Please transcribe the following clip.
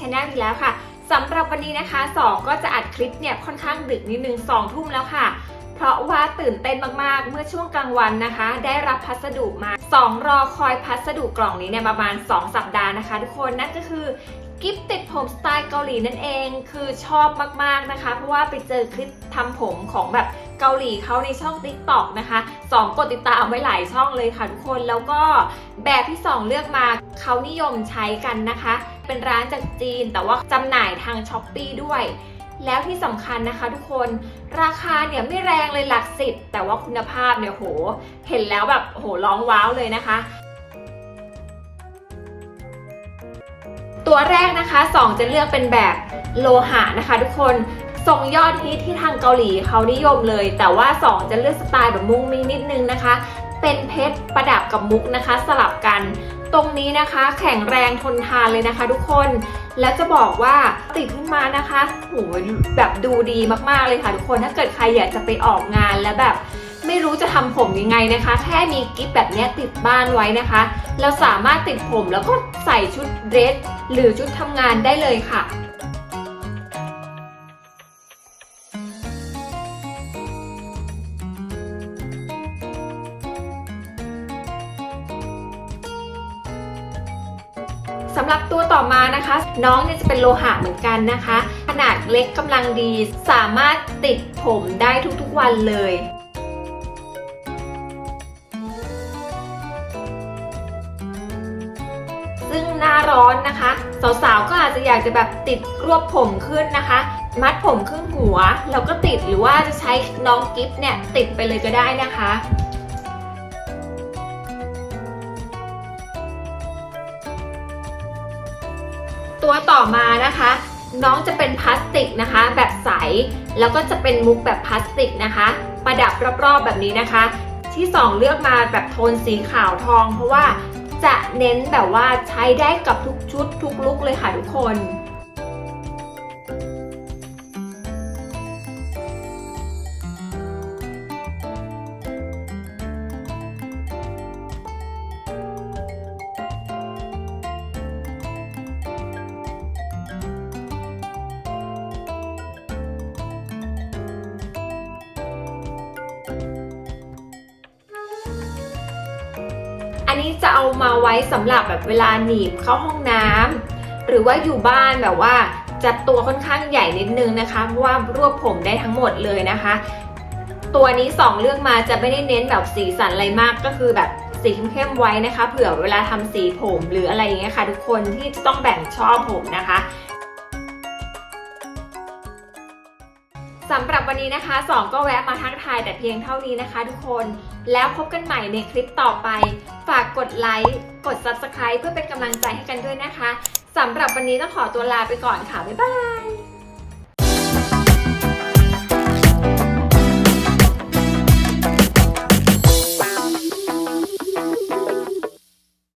Channel อีกแล้วค่ะสำหรับวันนี้นะคะสองก็จะอัดคลิปเนี่ยค่อนข้างดึกนิดนึงสองทุ่มแล้วค่ะ เพราะว่าตื่นเต้นมากๆ เมื่อช่วงกลางวันนะคะ ได้รับพัสดุมา2รอคอยพัสดุกล่องนี้เนี่ยประมาณ 2 สัปดาห์นะคะ ทุกคนนั่นก็คือกิฟติดผมสไตล์เกาหลีนั่นเอง คือชอบมากๆนะคะ เพราะว่าไปเจอคลิปทำผมของแบบ เกาหลีเขาในช่อง Tik t o อกนะคะสองกดติดตามไว้หลายช่องเลยค่ะทุกคนแล้วก็แบบที่สองเลือกมาเขานิยมใช้กันนะคะ เป็นร้านจากจีนแต่ว่าจำหน่ายทางช้อปปีด้วย แล้วที่สำคัญนะคะทุกคนราคาเนี่ยไม่แรงเลยหลักสิบแต่ว่าคุณภาพเนี่ยโห เห็นแล้วแบบโหร้องว้าวเลยนะคะตัวแรกนะคะ 2 จะเลือกเป็นแบบโลหะนะคะทุกคน ทรงยอดฮิตที่ทางเกาหลีเขานิยมเลย แต่ว่า 2 จะเลือกสไตล์แบบมุ้งมิ้งนิดนึงนะคะ เป็นเพชรประดับกับมุกนะคะ สลับกัน ตรงนี้นะคะ แข็งแรงทนทานเลยนะคะ ทุกคนแล้วจะบอกว่าติดขึ้นมานะคะโหแบบดูดีมากๆเลยค่ะทุกคนถ้าเกิดใครอยากจะไปออกงานแล้วแบบไม่รู้จะทำผมยังไงนะคะ แค่มีกิฟแบบนี้ติดบ้านไว้นะคะ เราสามารถติดผมแล้วก็ใส่ชุดเดรสหรือชุดทำงานได้เลยค่ะ สำหรับตัวต่อมานะคะ น้องเนี่ยจะเป็นโลหะเหมือนกันนะคะ ขนาดเล็กกำลังดี สามารถติดผมได้ทุกๆวันเลยซึ่งหน้าร้อนนะคะ สาวๆก็อาจจะอยากจะแบบติดรวบผมขึ้นนะคะ มัดผมครึ่งหัวแล้วก็ติดหรือว่าจะใช้น้องกิฟต์เนี่ยติดไปเลยก็ได้นะคะ ตัวต่อมานะคะ น้องจะเป็นพลาสติกนะคะ แบบใส แล้วก็จะเป็นมุกแบบพลาสติกนะคะ ประดับรอบๆแบบนี้นะคะ ที่ 2 เลือกมาแบบโทนสีขาวทอง เพราะว่าจะเน้นแบบว่าใช้ได้กับทุกชุดทุกลุกเลยค่ะทุกคน อันนี้จะเอามาไว้สำหรับแบบเวลาหนีบเข้าห้องน้ำหรือว่าอยู่บ้านแบบว่าจัดตัวค่อนข้างใหญ่นิดนึงนะคะเพราะว่ารวบผมได้ทั้งหมดเลยนะคะ ตัวนี้สองเลือกมาจะไม่ได้เน้นแบบสีสันอะไรมากก็คือแบบสีเข้มๆไว้นะคะ เผื่อเวลาทำสีผมหรืออะไรอย่างเงี้ยค่ะ ทุกคนที่ต้องแบ่งช่อผมนะคะ สำหรับวันนี้นะคะ2ก็แวะมาทักทายแต่เพียงเท่านี้นะคะทุกคน แล้วพบกันใหม่ในคลิปต่อไป ฝากกดไลค์ กด Subscribe เพื่อเป็นกำลังใจให้กันด้วยนะคะสำหรับวันนี้ต้องขอตัวลาไปก่อนค่ะ บ๊ายบาย